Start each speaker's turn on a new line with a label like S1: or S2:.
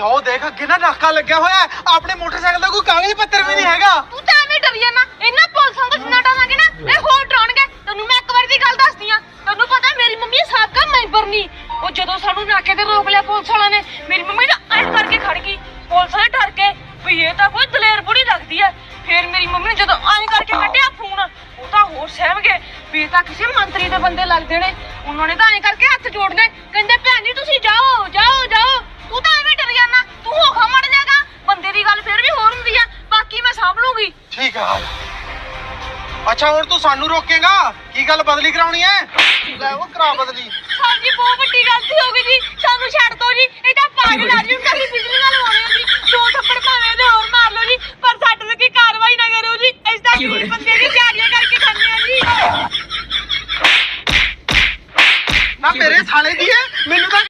S1: ਓਏ ਉਹ ਦੇਖ ਅੱਗੇ ਨਾ ਨਾਕਾ ਲੱਗਿਆ ਹੋਇਆ ਹੈ। ਆਪਣੇ ਮੋਟਰਸਾਈਕਲ ਦਾ ਕੋਈ ਕਾਗਜ਼ ਪੱਤਰ ਵੀ ਨਹੀਂ ਹੈਗਾ।
S2: ਤੂੰ ਤਾਂ ਐਵੇਂ ਡਰੀ ਜਾਣਾ ਇਹਨਾਂ ਪੁਲਿਸਾਂ ਦਾ ਜਿੰਨਾ ਡਰਾਂਗੇ ਨਾ ਇਹ ਹੋਰ ਡਰਾਉਣਗੇ। ਤੈਨੂੰ ਮੈਂ ਇੱਕ ਵਾਰੀ ਦੀ ਗੱਲ ਦੱਸਦੀ ਆ ਤੈਨੂੰ ਪਤਾ ਮੇਰੀ ਮੰਮੀ ਸਾਬਕਾ ਮੈਂਬਰ ਨਹੀਂ। ਉਹ ਜਦੋਂ ਸਾਨੂੰ ਨਾਕੇ ਤੇ ਰੋਕ ਲਿਆ ਪੁਲਿਸ ਵਾਲਿਆਂ ਨੇ ਮੇਰੀ ਮੰਮੀ ਨਾ ਐਂ ਕਰਕੇ ਖੜ ਗਈ। ਪੁਲਿਸ ਵਾਲੇ ਡਰ ਕੇ ਵੀ ਇਹ ਤਾਂ ਕੋਈ ਦਲੇਰ ਬੁੜੀ ਲੱਗਦੀ ਐ ਫਿਰ ਮੇਰੀ ਮੰਮੀ ਨੇ ਜਦੋਂ ਐਂ ਕਰਕੇ ਕੱਟਿਆ ਫੋਨ ਉਹ ਤਾਂ ਹੋਰ ਸਹਿਮ ਗਏ। ਵੀ ਇਹ ਤਾਂ ਕਿਸੇ ਮੰਤਰੀ ਦੇ ਬੰਦੇ ਲੱਗਦੇ ਨੇ। ਉਹਨਾਂ ਨੇ ਤਾਂ ਐਂ ਕਰਕੇ ਹੱਥ ਜੋੜਨੇ। ਕਹਿੰਦੇ ਭੈਣ ਜੀ ਤੁਸੀਂ
S1: ਠੀਕ ਆ। ਅੱਛਾ ਹੁਣ ਤੂੰ ਸਾਨੂੰ ਰੋਕੇਗਾ? ਕੀ ਗੱਲ ਬਦਲੀ ਕਰਾਉਣੀ ਐ? ਲੈ ਉਹ ਕਰਾ ਬਦਲੀ।
S2: ਹਾਂਜੀ ਬਹੁਤ ਵੱਡੀ ਗਲਤੀ ਹੋ ਗਈ ਜੀ। ਸਾਨੂੰ ਛੱਡ ਦਿਓ ਜੀ। ਇਹ ਤਾਂ ਪਾਗਲ ਆ ਜੀ ਉਹਨਾਂ ਬਿਜਲੀ ਨਾਲ ਹੋਣੀ ਆ ਜੀ। ਦੋ ਥੱਪੜ ਭਾਵੇਂ ਦੇ ਹੋਰ ਮਾਰ ਲਓ ਜੀ ਪਰ ਸਾਡੇ ਤੇ ਕੀ ਕਾਰਵਾਈ ਨਾ ਕਰਿਓ ਜੀ। ਇਸ ਦਾ ਕੀ ਬੰਦੇ ਦੀ ਤਿਆਰੀਆਂ ਕਰਕੇ ਖਾਂਦੇ ਆ ਜੀ।
S1: ਨਾ ਮੇਰੇ ਸਾਲੇ ਦੀ ਐ ਮੈਨੂੰ ਤਾਂ